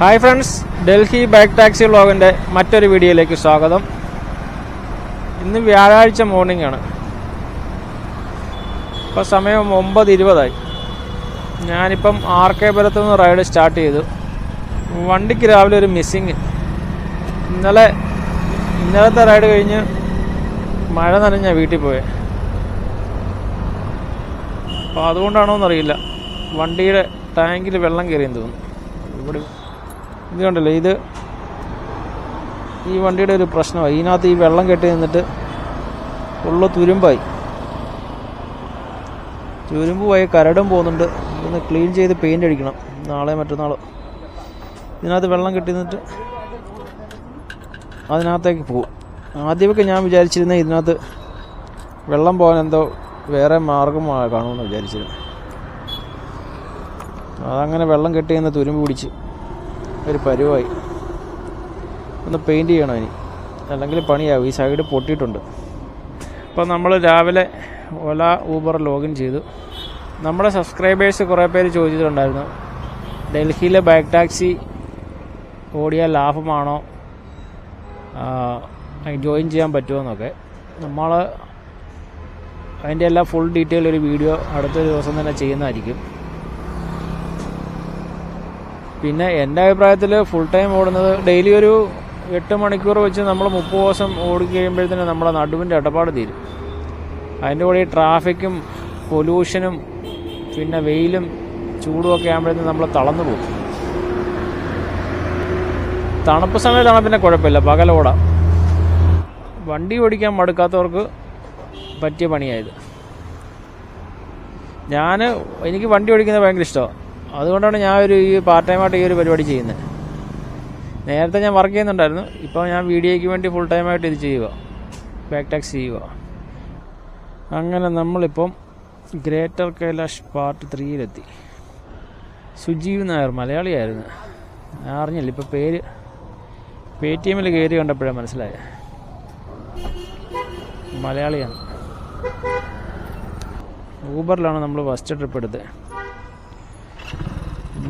Hi friends Delhi bike taxi വ്ളോഗിന്റെ മറ്റൊരു വീഡിയോയിലേക്ക് സ്വാഗതം. ഇന്ന് വ്യാഴാഴ്ച മോർണിംഗ് ആണ്. ഇപ്പോൾ സമയം ഒമ്പത് ഇരുപതായി ഞാനിപ്പം ആർ കെ പുരത്തു നിന്ന് റൈഡ് സ്റ്റാർട്ട് ചെയ്തു. വണ്ടിക്ക് രാവിലെ ഒരു മിസ്സിങ് ഇന്നലെ ഇന്നലത്തെ റൈഡ് കഴിഞ്ഞ് മഴ നനഞ്ഞ വീട്ടിൽ പോയെ. അപ്പോൾ അതുകൊണ്ടാണോ എന്നറിയില്ല വണ്ടിയുടെ ടാങ്കിൽ വെള്ളം കയറിയെന്ന് തോന്നുന്നു. ഇവിടെ ഇത് കണ്ടല്ലോ? ഇത് ഈ വണ്ടിയുടെ ഒരു പ്രശ്നമായി. ഇതിനകത്ത് ഈ വെള്ളം കെട്ടി നിന്നിട്ട് ഉള്ള തുരുമ്പായി. തുരുമ്പ് പോയി കരടും പോകുന്നുണ്ട്. ഇതൊന്ന് ക്ലീൻ ചെയ്ത് പെയിന്റ് അടിക്കണം. നാളെ മറ്റന്നാളോ. ഇതിനകത്ത് വെള്ളം കെട്ടി നിന്നിട്ട് അതിനകത്തേക്ക് പോകും ആദ്യമൊക്കെ ഞാൻ വിചാരിച്ചിരുന്ന ഇതിനകത്ത് വെള്ളം പോകാൻ എന്തോ വേറെ മാർഗം കാണുമെന്ന് വിചാരിച്ചിരുന്നു. അതങ്ങനെ വെള്ളം കെട്ടി നിന്ന് തുരുമ്പ് പിടിച്ച് ഒരു പരുവായി. ഒന്ന് പെയിന്റ് ചെയ്യണം ഇനി. അല്ലെങ്കിൽ പണിയാവും. ഈ സൈഡ് പൊട്ടിയിട്ടുണ്ട്. അപ്പോൾ നമ്മൾ രാവിലെ ഓല ഊബർ ലോഗിൻ ചെയ്തു. നമ്മുടെ സബ്സ്ക്രൈബേഴ്സ് കുറേ പേര് ചോദിച്ചിട്ടുണ്ടായിരുന്നു. ഡൽഹിയിലെ ബൈക്ക് ടാക്സി ഓടിയാൽ ലാഭമാണോ? ജോയിൻ ചെയ്യാൻ പറ്റുമോ എന്നൊക്കെ നമ്മൾ അതിന്റെ എല്ലാ ഫുൾ ഡീറ്റെയിൽ ഒരു വീഡിയോ അടുത്ത ദിവസം തന്നെ ചെയ്യുന്നതായിരിക്കും. പിന്നെ എന്റെ അഭിപ്രായത്തിൽ ഫുൾ ടൈം ഓടുന്നത് ഡെയിലി ഒരു എട്ട് മണിക്കൂർ വെച്ച് നമ്മൾ മുപ്പത് ദിവസം ഓടിക്കഴിയുമ്പോഴത്തേന് നമ്മളെ നടുവിന്റെ ഇടപാട് തീരും. അതിന്റെ കൂടെ ഈ ട്രാഫിക്കും പൊല്യൂഷനും പിന്നെ വെയിലും ചൂടും ഒക്കെ ആകുമ്പോഴത്തേന് നമ്മൾ തളന്നു പോകും. തണുപ്പ് സമയത്താണ് പിന്നെ കുഴപ്പമില്ല പകലോടാം വണ്ടി ഓടിക്കാൻ മടുക്കാത്തവർക്ക് പറ്റിയ പണിയായത് ഞാൻ എനിക്ക് വണ്ടി ഓടിക്കുന്നത് ഭയങ്കര ഇഷ്ടമാണ് അതുകൊണ്ടാണ് ഞാൻ ഒരു ഈ പാർട്ട് ടൈമായിട്ട് ഈ ഒരു പരിപാടി ചെയ്യുന്നത്. നേരത്തെ ഞാൻ വർക്ക് ചെയ്യുന്നുണ്ടായിരുന്നു. ഇപ്പോൾ ഞാൻ വീഡിയോയ്ക്ക് വേണ്ടി ഫുൾ ടൈമായിട്ട് ഇത് ചെയ്യുക. ബാക്ക് ടാക്സ് ചെയ്യുക. അങ്ങനെ നമ്മളിപ്പം ഗ്രേറ്റർ കൈലാഷ് പാർട്ട് ത്രീയിലെത്തി സുജീവ് നായർ മലയാളിയായിരുന്നു. ഞാൻ അറിഞ്ഞില്ല. ഇപ്പോൾ പേര് പേ ടി എമ്മിൽ കയറി കണ്ടപ്പോഴാണ് മനസ്സിലായത് മലയാളിയാണ്. ഊബറിലാണ് നമ്മൾ ഫസ്റ്റ് ട്രിപ്പ് എടുത്തത്.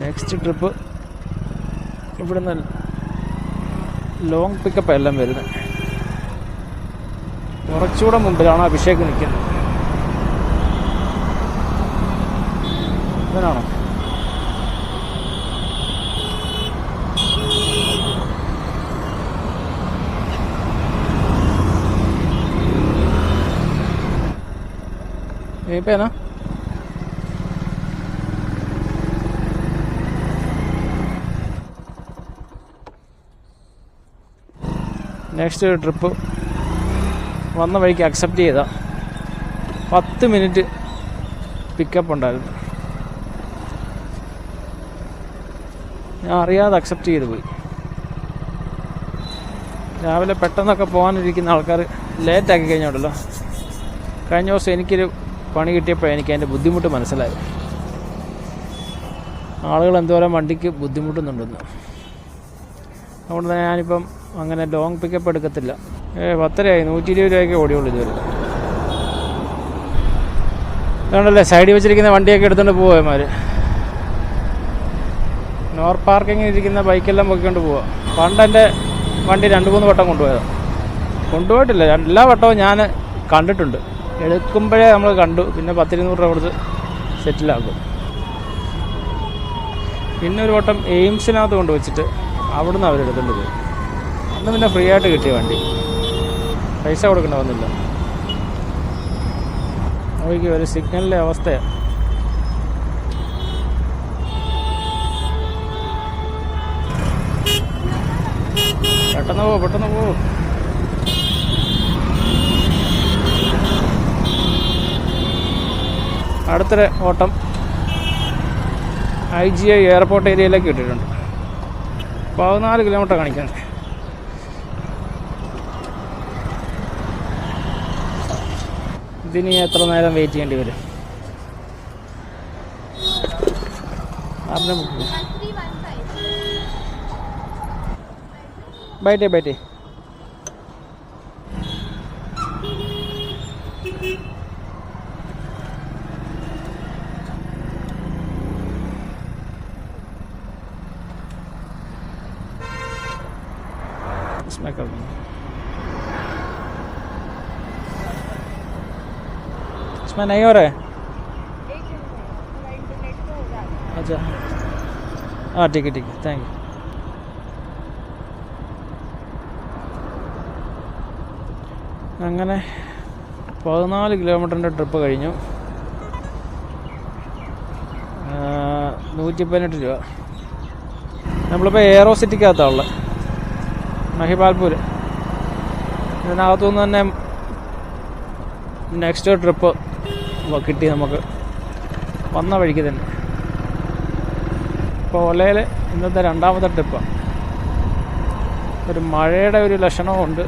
നെക്സ്റ്റ് ട്രിപ്പ് ഇവിടുന്ന് ലോങ് പിക്കപ്പ് എല്ലാം വരുന്നത് കുറച്ചുകൂടെ മുമ്പിലാണ് അഭിഷേക് നിൽക്കുന്നത്. ഇതിനാണോ ఏ നെക്സ്റ്റ് ട്രിപ്പ് വന്ന വഴിക്ക് അക്സെപ്റ്റ് ചെയ്ത. പത്ത് മിനിറ്റ് പിക്കപ്പ് ഉണ്ടായിരുന്നു. ഞാൻ അറിയാതെ അക്സെപ്റ്റ് ചെയ്ത് പോയി. രാവിലെ പെട്ടെന്നൊക്കെ പോകാനിരിക്കുന്ന ആൾക്കാർ ലേറ്റാക്കി കഴിഞ്ഞോണ്ടല്ലോ. കഴിഞ്ഞ ദിവസം എനിക്കൊരു പണി കിട്ടിയപ്പോൾ എനിക്ക് അതിന്റെ ബുദ്ധിമുട്ട് മനസ്സിലായി ആളുകൾ എന്തോരം വണ്ടിക്ക് ബുദ്ധിമുട്ടുന്നുണ്ടെന്ന്. അതുകൊണ്ട് തന്നെ ഞാനിപ്പം അങ്ങനെ ലോങ് പിക്കപ്പ് എടുക്കത്തില്ല. പത്തരയായി. നൂറ്റി ഇരുപത് രൂപയ്ക്ക് ഓടിയുള്ളൂ ഇതുവരെ. അതുകൊണ്ടല്ലേ സൈഡിൽ വെച്ചിരിക്കുന്ന വണ്ടിയൊക്കെ എടുത്തുകൊണ്ട് പോവുമാർ നോർ പാർക്കിങ്ങിൽ ഇരിക്കുന്ന ബൈക്കെല്ലാം പൊക്കിക്കൊണ്ട് പോവുക പണ്ട് എന്റെ വണ്ടി രണ്ട് മൂന്ന് വട്ടം കൊണ്ടുപോയതാണ് കൊണ്ടുപോയിട്ടില്ല. എല്ലാ വട്ടവും ഞാൻ കണ്ടിട്ടുണ്ട്. എടുക്കുമ്പോഴേ നമ്മൾ കണ്ടു. പിന്നെ പത്തിരുന്നൂറ് രൂപ കൊടുത്ത് സെറ്റിലാക്കും പിന്നെ ഒരു വട്ടം എയിംസിനകത്ത് കൊണ്ട് അവിടുന്ന് പോയി അന്ന് പിന്നെ ഫ്രീ ആയിട്ട് കിട്ടിയ വണ്ടി. പൈസ കൊടുക്കേണ്ട വന്നില്ല നോക്കി ഒരു സിഗ്നലിന്റെ അവസ്ഥയാണ് പെട്ടെന്ന് പോ പെട്ടെന്ന് പോ. അടുത്തൊരു ഓട്ടം. ഐ ജി ഐ എയർപോർട്ട് ഏരിയയിലേക്ക് ഇട്ടിട്ടുണ്ട്. പതിനാല് കിലോമീറ്റർ കാണിക്കാൻ ഇതിന് എത്ര നേരം വെയിറ്റ് ചെയ്യേണ്ടി വരും? ബൈറ്റേ ബൈറ്റേ इसमें कर दूँगा इसमें नहीं हो रहा है अच्छा हाँ ठीक है ठीक है थैंक यू അങ്ങനെ പതിനാല് കിലോമീറ്ററിൻ്റെ ട്രിപ്പ് കഴിഞ്ഞു നൂറ്റി പതിനെട്ട് രൂപ നമ്മളിപ്പോൾ എയറോ സിറ്റിക്കകത്താണ് മഹിപാൽപൂർ ഇതിനകത്തുനിന്ന് തന്നെ നെക്സ്റ്റ് ട്രിപ്പ് കിട്ടി നമുക്ക്. വന്ന വഴിക്ക് തന്നെ. ഇപ്പോൾ ഒലയിൽ ഇന്നത്തെ രണ്ടാമത്തെ ട്രിപ്പാണ് ഒരു മഴയുടെ ഒരു ലക്ഷണമുണ്ട്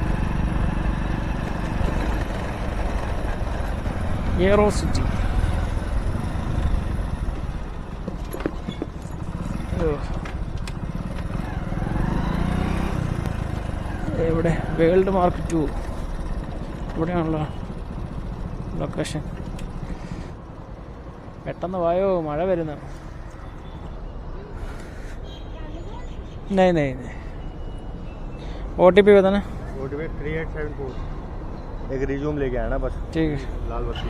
എയറോ സിറ്റി എവിടെ വേൾഡ് മാർക്ക് ടു ഇവിടെയാണല്ലോ ലൊക്കേഷൻ പെട്ടെന്ന് വായോ മഴ വരുന്നു नहीं नहीं नहीं ओ टी पी बताना motivate three eight seven four एक रिज्यूम लेके आना बस ठीक है लाल बत्ती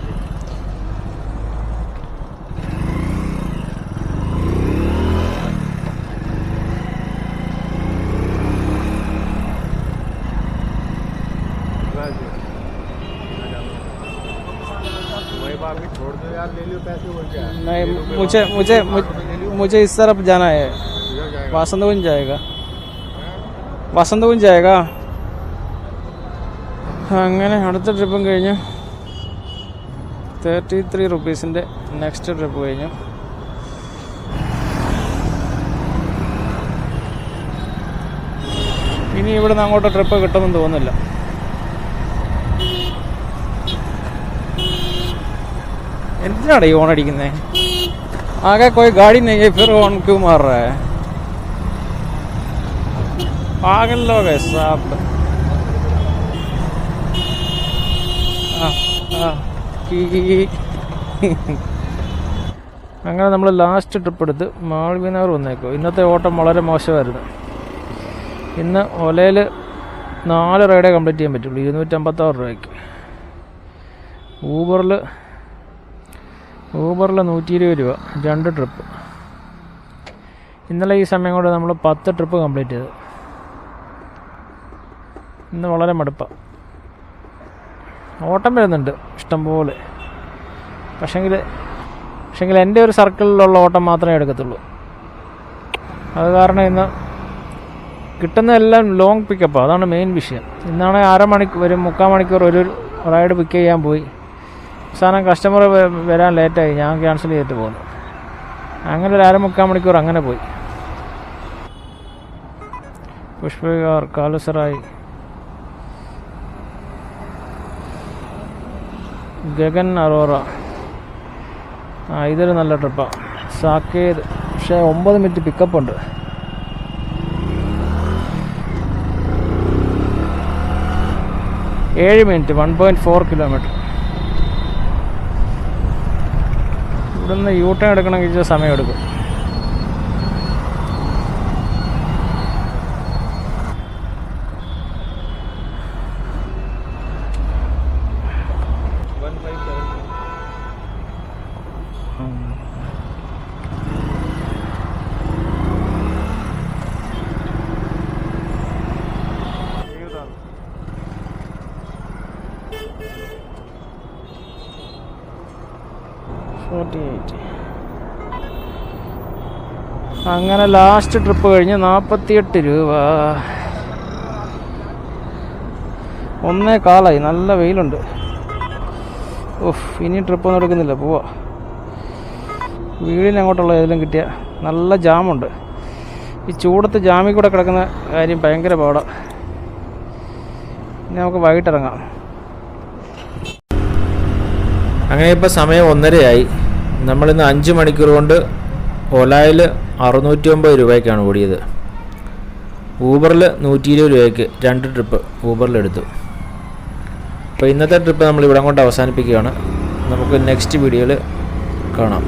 नहीं ले लो, फिर मुझे वापस मुझे ले लियो। मुझे इस तरफ जाना है इधर जाएगा। वसंत कुंज जाएगा വസന്ത് കുഞ്ച് जाएगा അങ്ങനെ അടുത്ത ട്രിപ്പും കഴിഞ്ഞു തേർട്ടി ത്രീ റുപ്പീസിൻ്റെ നെക്സ്റ്റ് ട്രിപ്പ് കഴിഞ്ഞു ഇനി ഇവിടെ നിന്ന് അങ്ങോട്ട് ട്രിപ്പ് കിട്ടുമെന്ന് തോന്നുന്നില്ല എന്തിനാണ് ഈ ഓൺ അടിക്കുന്നത് ആകെ कोई गाड़ी नहीं है फिर ऑन क्यों मार रहा है पागल लोग है साहब ആ ആ കീ അങ്ങനെ നമ്മൾ ലാസ്റ്റ് ട്രിപ്പ് എടുത്ത് മാൾവിനഗർ വന്നേക്കോ ഇന്നത്തെ ഓട്ടം വളരെ മോശമായിരുന്നു ഇന്ന് ഒലയിൽ നാല് റൈഡേ കംപ്ലീറ്റ് ചെയ്യാൻ പറ്റുള്ളൂ ഇരുന്നൂറ്റമ്പത്താറ് രൂപയ്ക്ക് ഊബറിൽ ഊബറിൽ നൂറ്റി ഇരുപത് രൂപ. രണ്ട് ട്രിപ്പ് ഇന്നലെ ഈ സമയം കൊണ്ട് നമ്മൾ പത്ത് ട്രിപ്പ് കംപ്ലീറ്റ് ചെയ്തു. ഇന്ന് വളരെ മടുപ്പാണ് ഓട്ടം വരുന്നുണ്ട് ഇഷ്ടംപോലെ പക്ഷേങ്കിൽ പക്ഷേങ്കിൽ എന്റെ ഒരു സർക്കിളിലുള്ള ഓട്ടം മാത്രമേ എടുക്കത്തുള്ളൂ. അത് കാരണം ഇന്ന് കിട്ടുന്നതെല്ലാം ലോങ് പിക്കപ്പാണ് അതാണ് മെയിൻ വിഷയം. ഇന്നാണെങ്കിൽ അരമണിക്കൂർ ഒരു മുക്കാൽ മണിക്കൂർ ഒരു റൈഡ് പിക്ക് ചെയ്യാൻ പോയി. അവസാനം കസ്റ്റമർ വരാൻ ലേറ്റായി ഞാൻ ക്യാൻസൽ ചെയ്തിട്ട് പോന്നു. അങ്ങനെ ഒരു അരമുക്കാൽ മണിക്കൂർ അങ്ങനെ പോയി. പുഷ്പവിഹാർ കാലുസറായി. ഗഗൻ അറോറ. ആ ഇതൊരു നല്ല ട്രിപ്പാണ് സാക്കേത്. പക്ഷേ ഒമ്പത് മിനിറ്റ് പിക്കപ്പ് ഉണ്ട്. ഏഴ് minute one point four kilometre ഇവിടുന്ന് യൂ ടേൺ എടുക്കണമെങ്കിൽ ഇച്ചിരി സമയമെടുക്കും ഫോർട്ടി എയ്റ്റ് അങ്ങനെ ലാസ്റ്റ് ട്രിപ്പ് കഴിഞ്ഞ് നാൽപ്പത്തിയെട്ട് രൂപ. ഒന്നേ കാലായി നല്ല വെയിലുണ്ട്. ഉഫ് ഇനി ട്രിപ്പൊന്നും എടുക്കുന്നില്ല പോവാ. വീടിന് അങ്ങോട്ടുള്ള ഏതെങ്കിലും കിട്ടിയ നല്ല ജാമുണ്ട്. ഈ ചൂടത്ത് ജാമിൽ കൂടെ കിടക്കുന്ന കാര്യം ഭയങ്കര പാടാണ് ഇനി നമുക്ക് വൈകിട്ടിറങ്ങാം. അങ്ങനെ ഇപ്പോൾ സമയം ഒന്നരയായി. നമ്മളിന്ന് അഞ്ച് മണിക്കൂർ കൊണ്ട് ഒലായിൽ അറുന്നൂറ്റി ഒമ്പത് രൂപയ്ക്കാണ് ഓടിയത് ഊബറിൽ നൂറ്റി ഇരുപത് രൂപയ്ക്ക് രണ്ട് ട്രിപ്പ് ഊബറിലെടുത്തു അപ്പോൾ ഇന്നത്തെ ട്രിപ്പ് നമ്മൾ ഇവിടെ കൊണ്ട് അവസാനിപ്പിക്കുകയാണ്. നമുക്ക് നെക്സ്റ്റ് വീഡിയോയിൽ കാണാം.